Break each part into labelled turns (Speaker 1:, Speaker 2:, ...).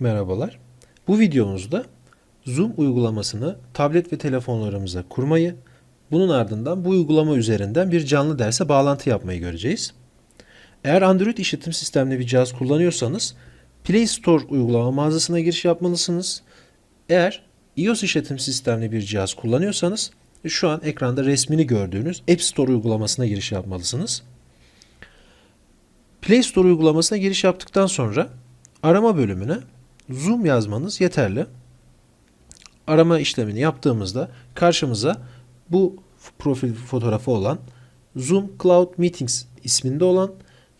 Speaker 1: Merhabalar. Bu videomuzda Zoom uygulamasını tablet ve telefonlarımıza kurmayı, bunun ardından bu uygulama üzerinden bir canlı derse bağlantı yapmayı göreceğiz. Eğer Android işletim sistemli bir cihaz kullanıyorsanız Play Store uygulama mağazasına giriş yapmalısınız. Eğer iOS işletim sistemli bir cihaz kullanıyorsanız şu an ekranda resmini gördüğünüz App Store uygulamasına giriş yapmalısınız. Play Store uygulamasına giriş yaptıktan sonra arama bölümüne Zoom yazmanız yeterli. Arama işlemini yaptığımızda karşımıza bu profil fotoğrafı olan Zoom Cloud Meetings isminde olan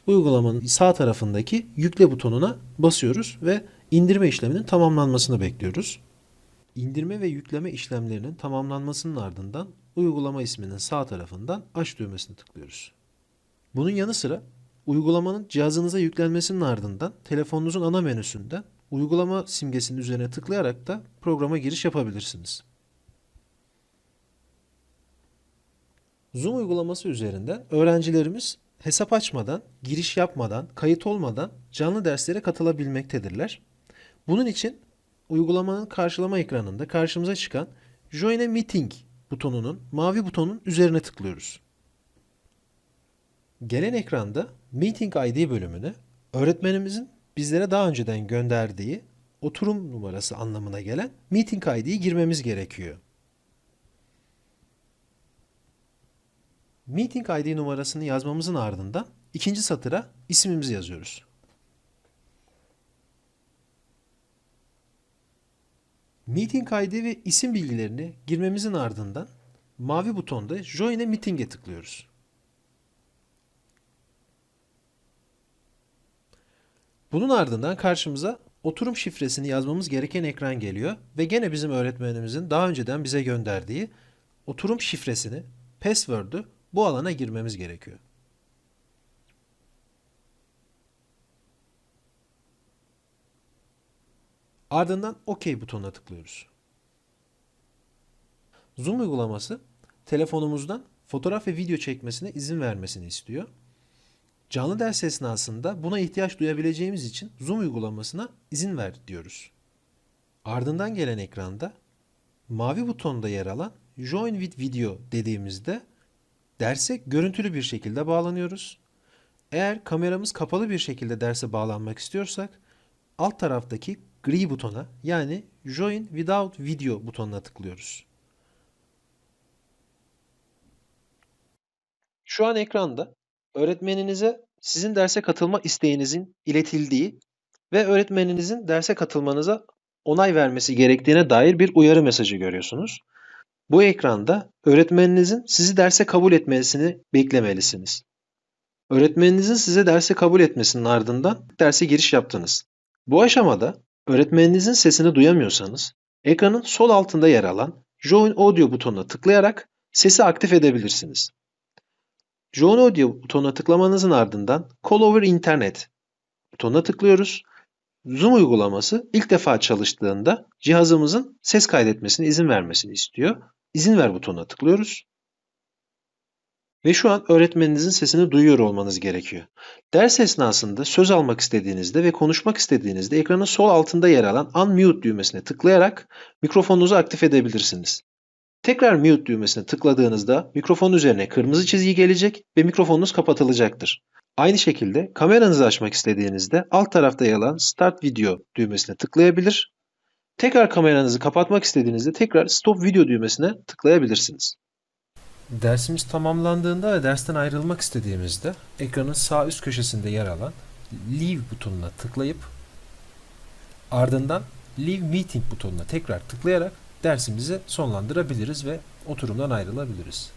Speaker 1: uygulamanın sağ tarafındaki yükle butonuna basıyoruz ve indirme işleminin tamamlanmasını bekliyoruz. İndirme ve yükleme işlemlerinin tamamlanmasının ardından uygulama isminin sağ tarafından aç düğmesine tıklıyoruz. Bunun yanı sıra uygulamanın cihazınıza yüklenmesinin ardından telefonunuzun ana menüsünden uygulama simgesinin üzerine tıklayarak da programa giriş yapabilirsiniz. Zoom uygulaması üzerinden öğrencilerimiz hesap açmadan, giriş yapmadan, kayıt olmadan canlı derslere katılabilmektedirler. Bunun için uygulamanın karşılama ekranında karşımıza çıkan Join a Meeting butonunun mavi butonun üzerine tıklıyoruz. Gelen ekranda Meeting ID bölümüne öğretmenimizin bizlere daha önceden gönderdiği oturum numarası anlamına gelen Meeting ID'yi girmemiz gerekiyor. Meeting ID numarasını yazmamızın ardından ikinci satıra ismimizi yazıyoruz. Meeting ID ve isim bilgilerini girmemizin ardından mavi butonda Join a Meeting'e tıklıyoruz. Bunun ardından karşımıza oturum şifresini yazmamız gereken ekran geliyor ve gene bizim öğretmenimizin daha önceden bize gönderdiği oturum şifresini, password'ü bu alana girmemiz gerekiyor. Ardından OK butonuna tıklıyoruz. Zoom uygulaması telefonumuzdan fotoğraf ve video çekmesine izin vermesini istiyor. Canlı ders esnasında buna ihtiyaç duyabileceğimiz için Zoom uygulamasına izin ver diyoruz. Ardından gelen ekranda mavi butonda yer alan Join with Video dediğimizde derse görüntülü bir şekilde bağlanıyoruz. Eğer kameramız kapalı bir şekilde derse bağlanmak istiyorsak alt taraftaki gri butona yani Join Without Video butonuna tıklıyoruz. Şu an ekranda öğretmeninize sizin derse katılma isteğinizin iletildiği ve öğretmeninizin derse katılmanıza onay vermesi gerektiğine dair bir uyarı mesajı görüyorsunuz. Bu ekranda öğretmeninizin sizi derse kabul etmesini beklemelisiniz. Öğretmeninizin size derse kabul etmesinin ardından derse giriş yaptınız. Bu aşamada öğretmeninizin sesini duyamıyorsanız ekranın sol altında yer alan Join Audio butonuna tıklayarak sesi aktif edebilirsiniz. Join Audio butonuna tıklamanızın ardından Call over Internet butonuna tıklıyoruz. Zoom uygulaması ilk defa çalıştığında cihazımızın ses kaydetmesine izin vermesini istiyor. İzin ver butonuna tıklıyoruz. Ve şu an öğretmeninizin sesini duyuyor olmanız gerekiyor. Ders esnasında söz almak istediğinizde ve konuşmak istediğinizde ekranın sol altında yer alan Unmute düğmesine tıklayarak mikrofonunuzu aktif edebilirsiniz. Tekrar mute düğmesine tıkladığınızda mikrofon üzerine kırmızı çizgi gelecek ve mikrofonunuz kapatılacaktır. Aynı şekilde kameranızı açmak istediğinizde alt tarafta yer alan Start Video düğmesine tıklayabilir. Tekrar kameranızı kapatmak istediğinizde tekrar Stop Video düğmesine tıklayabilirsiniz. Dersimiz tamamlandığında ve dersten ayrılmak istediğimizde ekranın sağ üst köşesinde yer alan Leave butonuna tıklayıp ardından Leave Meeting butonuna tekrar tıklayarak dersimizi sonlandırabiliriz ve oturumdan ayrılabiliriz.